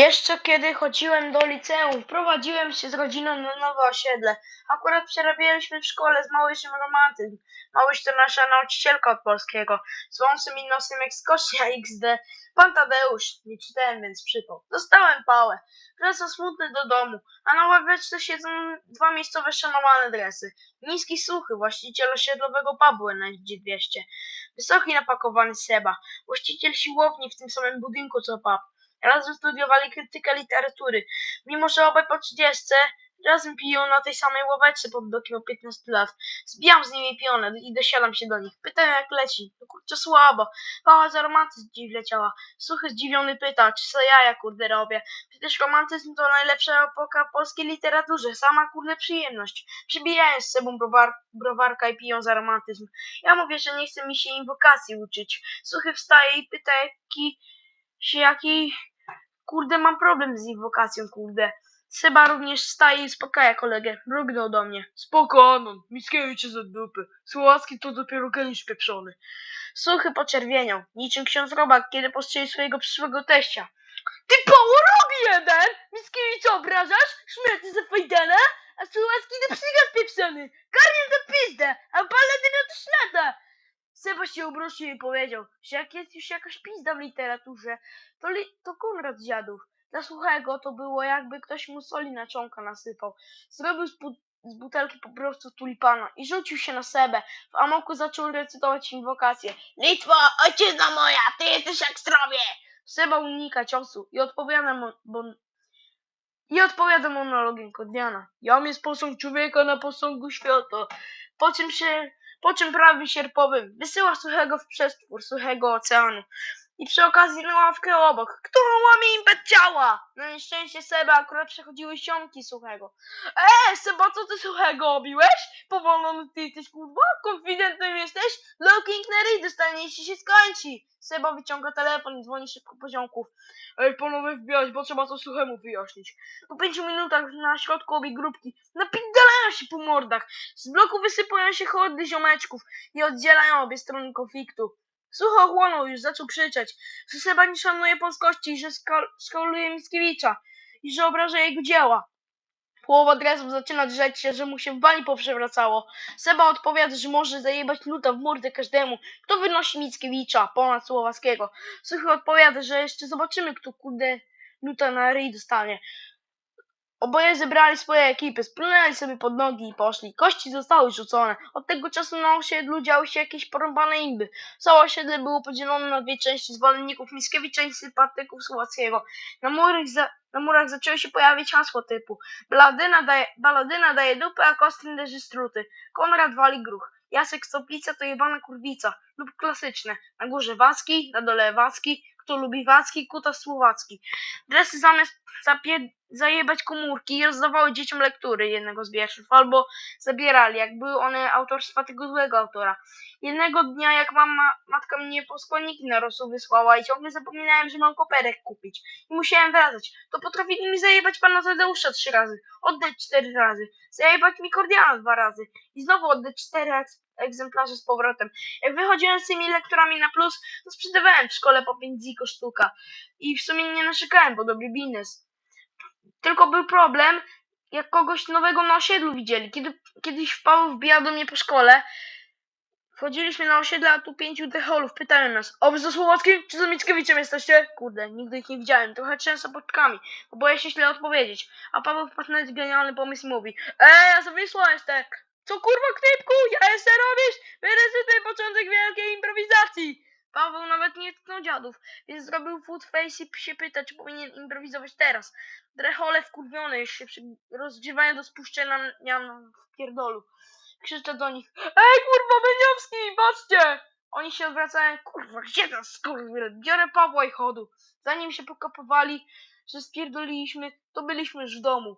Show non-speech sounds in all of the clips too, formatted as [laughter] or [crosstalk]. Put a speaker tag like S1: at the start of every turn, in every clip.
S1: Jeszcze kiedy chodziłem do liceum, prowadziłem się z rodziną na nowe osiedle. Akurat przerabialiśmy w szkole z Małyszem romantyzm. Małyś to nasza nauczycielka od polskiego, z wąsem i nosem jak skocznia XD. Pan Tadeusz, nie czytałem więc przypał. Dostałem pałę. Wracam smutny do domu, a na ławeczce siedzą dwa miejscowe szanowane dresy. Niski suchy, właściciel osiedlowego pubu NSG200. Wysoki napakowany Seba, właściciel siłowni w tym samym budynku co pub. Razem studiowali krytykę literatury. Mimo, że obaj po 30, razem piją na tej samej ławeczce pod blokiem o 15 lat. Zbijam z nimi pionę i dosiadam się do nich. Pytają jak leci. No kurczę słabo. Pała za romantyzm dziś wleciała. Suchy zdziwiony pyta, czy co ja ja kurde robię. Przecież romantyzm to najlepsza epoka polskiej literaturze. Sama kurde przyjemność. Przybijają z sobą browar browarka i piją za romantyzm. Ja mówię, że nie chce mi się inwokacji uczyć. Suchy wstaje i pyta jaki się jaki Kurde, mam problem z inwokacją, kurde. Seba również wstaje i uspokaja kolegę. Mrugnął do mnie. Spoko, Anon. Mickiewicz jest od dupy. Słowacki to dopiero geniusz pieprzony. Suchy poczerwieniał, niczym ksiądz Robak, kiedy postrzelił swojego przyszłego teścia. Ty połorobi jeden! Mickiewicz obrażasz? Szmerty za fajdenę? A Słowacki to psychiat pieprzony. Karmię za pizdę, a paladyna to ślada. Seba się obrócił i powiedział, że jak jest już jakaś pizda w literaturze, to, li, to Konrad z dziadów. Dla suchego to było jakby ktoś mu soli na czonka nasypał. Zrobił z, z butelki po prostu tulipana i rzucił się na Sebę. W amoku zaczął recytować inwokację. Litwa, ojczyzna moja, ty jesteś jak zdrowie! Seba unika ciosu i odpowiada mu, bo... I odpowiada monologiem Kodiana. Jam jest posąg człowieka na posągu świata. Po czym się po czym prawym sierpowym wysyła suchego w przestwór suchego oceanu. I przy okazji na ławkę obok, którą łamie impet ciała. Na nieszczęście Seba akurat przechodziły sionki suchego. E, Seba, co ty suchego obiłeś? Powolony ty jesteś kurwa? Konfidentnym jesteś? Na ryj dostanie, jeśli się skończy. Seba wyciąga telefon i dzwoni szybko po ziomków. Ej, panowie wbijać, bo trzeba to suchemu wyjaśnić. Po pięciu minutach na środku obie grupki napierdalają się po mordach. Z bloku wysypują się hordy ziomeczków i oddzielają obie strony konfliktu. Sucho chłonął już, zaczął krzyczeć, że Seba nie szanuje polskości, że skal skaluje Mickiewicza i że obraża jego dzieła. Połowa dresów zaczyna drzeć się, że mu się w bani poprzewracało. Seba odpowiada, że może zajebać luta w mordę każdemu, kto wynosi Mickiewicza ponad Słowackiego. Suchy odpowiada, że jeszcze zobaczymy, kto kurde luta na ryj dostanie. Oboje zebrali swoje ekipy, splunęli sobie pod nogi i poszli. Kości zostały rzucone. Od tego czasu na osiedlu działy się jakieś porąbane imby. Całe osiedle było podzielone na dwie części zwolenników Mickiewicza i sympatyków Słowackiego. Na murach, za, na murach zaczęły się pojawiać hasła typu Baladyna daje, Baladyna daje dupę, a Kostrin leży struty. Konrad wali gruch. Jacek Stoplica to jebana kurwica. Lub klasyczne. Na górze Wacki, na dole Wacki. Kto lubi Wacki, kuta Słowacki. Dresy zamiast zapie- zajebać komórki i rozdawały dzieciom lektury jednego z wierszów, albo zabierali, jak były one autorstwa tego złego autora. Jednego dnia, jak mama, matka mnie po składniki na rosół wysłała i ciągle zapominałem, że mam koperek kupić i musiałem wracać, to potrafili mi zajebać pana Tadeusza trzy razy, oddać cztery razy, zajebać mi Kordiana dwa razy i znowu oddać cztery egzemplarze z powrotem. Jak wychodziłem z tymi lekturami na plus, to sprzedawałem w szkole po 5 ziko sztuka i w sumie nie narzekałem, bo dobry biznes. Tylko był problem, jak kogoś nowego na osiedlu widzieli. Kiedy kiedyś Paweł wbijał do mnie po szkole, wchodziliśmy na osiedle, a tu pięciu decholów pytają nas, o wy ze Słowackim czy z Mickiewiczem jesteście? Kurde, nigdy ich nie widziałem, trochę często poczkami, bo boję się źle odpowiedzieć. A Paweł wpadł na genialny pomysł i mówi, ej, ja sobie jestem. Co kurwa knypku, ja jeszcze robisz? Wyrecytuj początek wielkiej improwizacji. Paweł nawet nie tknął dziadów, więc zrobił food face i się pyta, czy powinien improwizować teraz. Drechole wkurwione już się rozgrzewają do spuszczenia w pierdolu. Krzyczę do nich, ej kurwa Beniowski, patrzcie! Oni się odwracają, kurwa, gdzie ten skurwiel? Biorę Pawła i chodu. Zanim się pokapowali, że spierdoliliśmy, to byliśmy już w domu.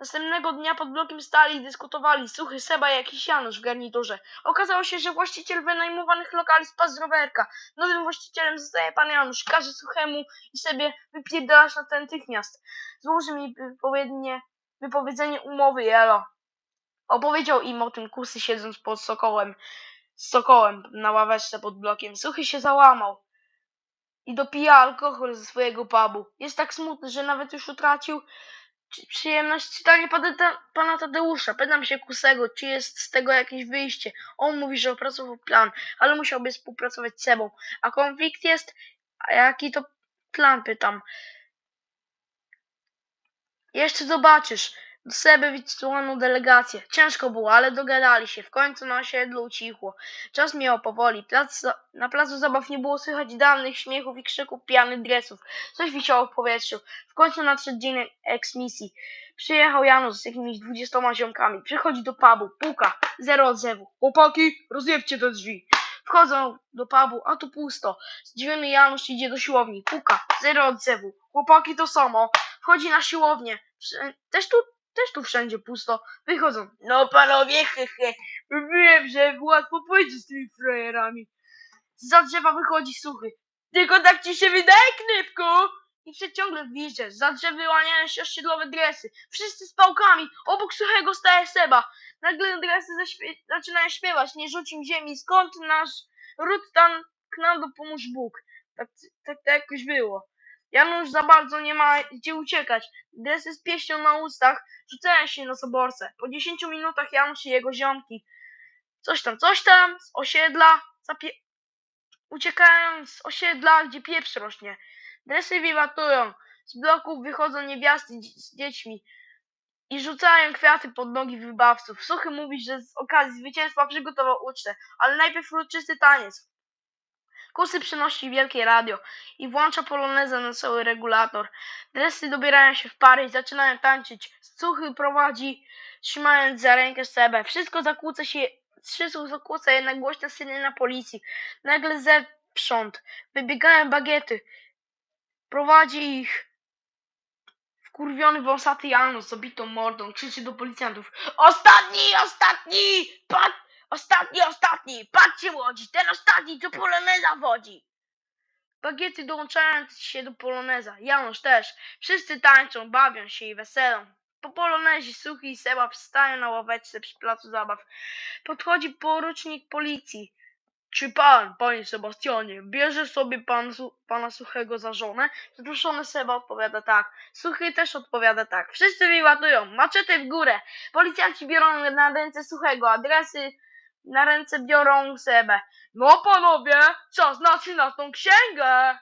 S1: Następnego dnia pod blokiem stali i dyskutowali suchy Seba i jakiś Janusz w garniturze. Okazało się, że właściciel wynajmowanych lokali spadł z rowerka. Nowym właścicielem zostaje pan Janusz. Każe suchemu i sobie wypierdalać na natychmiast. Złoży mi wypowiednie, wypowiedzenie umowy, jelo. Opowiedział im o tym kusy siedząc pod sokołem, sokołem na ławeczce pod blokiem. Suchy się załamał i dopija alkohol ze swojego pubu. Jest tak smutny, że nawet już utracił przyjemność Ta- pana Tadeusza. Pytam się Kusego, czy jest z tego jakieś wyjście. On mówi, że opracował plan, ale musiałby współpracować z sobą. A konflikt jest... A jaki to plan, pytam. Jeszcze zobaczysz. Do Seby wysłano delegację. Ciężko było, ale dogadali się. W końcu na osiedlu ucichło. Czas miał powoli. Plac, na placu zabaw nie było słychać danych śmiechów i krzyków pijanych dresów. Coś wisiało w powietrzu. W końcu nadszedł dzień eksmisji. Przyjechał Janusz z jakimiś dwudziestoma ziomkami. Przychodzi do pubu, puka. Zero odzewu. Chłopaki, rozjebcie te drzwi. Wchodzą do pubu, a tu pusto. Zdziwiony Janusz idzie do siłowni. Puka. Zero odzewu. Chłopaki to samo. Wchodzi na siłownię. Też tu, też tu wszędzie pusto. Wychodzą. No panowie, [laughs] hehe. Wiem, że łatwo pójdzie z tymi frajerami. Za drzewa wychodzi suchy. Tylko tak ci się wydaje, Knypku? I przeciągle widzę. Za drzew wyłaniają się osiedlowe dresy. Wszyscy z pałkami. Obok suchego staje Seba. Nagle dresy zaśpie- zaczynają śpiewać. Nie rzucim ziemi. Skąd nasz ród tam k nam dopomóż Bóg. Tak, tak, tak jakoś było. Janusz za bardzo nie ma gdzie uciekać. Dresy z pieścią na ustach rzucają się na soborce. Po 10 minutach Janusz i jego ziomki coś tam, coś tam z osiedla zapie... uciekają z osiedla, gdzie pieprz rośnie. Dresy wiwatują. Z bloków wychodzą niewiasty z dziećmi i rzucają kwiaty pod nogi wybawców. Suchy mówi, że z okazji zwycięstwa przygotował ucztę, ale najpierw uroczysty taniec. Kusy przynosi wielkie radio i włącza polonezę na cały regulator. Dresy dobierają się w pary i zaczynają tańczyć. Suchy prowadzi, trzymając za rękę Sebę. Wszystko zakłóca się, wszystko zakłóca jednak głośna syrena policji. Nagle zewsząd wybiegają bagiety. Prowadzi ich wkurwiony wąsaty Janusz z obitą mordą. Krzyczy do policjantów. Ostatni, ostatni! Pat, ostatni, ostatni! Patrzcie łodzi, ten ostatni to poloneza wodzi! Bagiety dołączają się do poloneza. Janusz też. Wszyscy tańczą, bawią się i weselą. Po polonezie Suchy i Seba wstają na ławeczce przy placu zabaw. Podchodzi porucznik policji. Czy pan, panie Sebastianie, bierze sobie pan Su- pana Suchego za żonę? Zaproszony Seba odpowiada tak. Suchy też odpowiada tak. Wszyscy wiwatują. Maczety w górę. Policjanci biorą na ręce Suchego, adresy na ręce biorą Sebę. No panowie, czas na trzynastą księgę!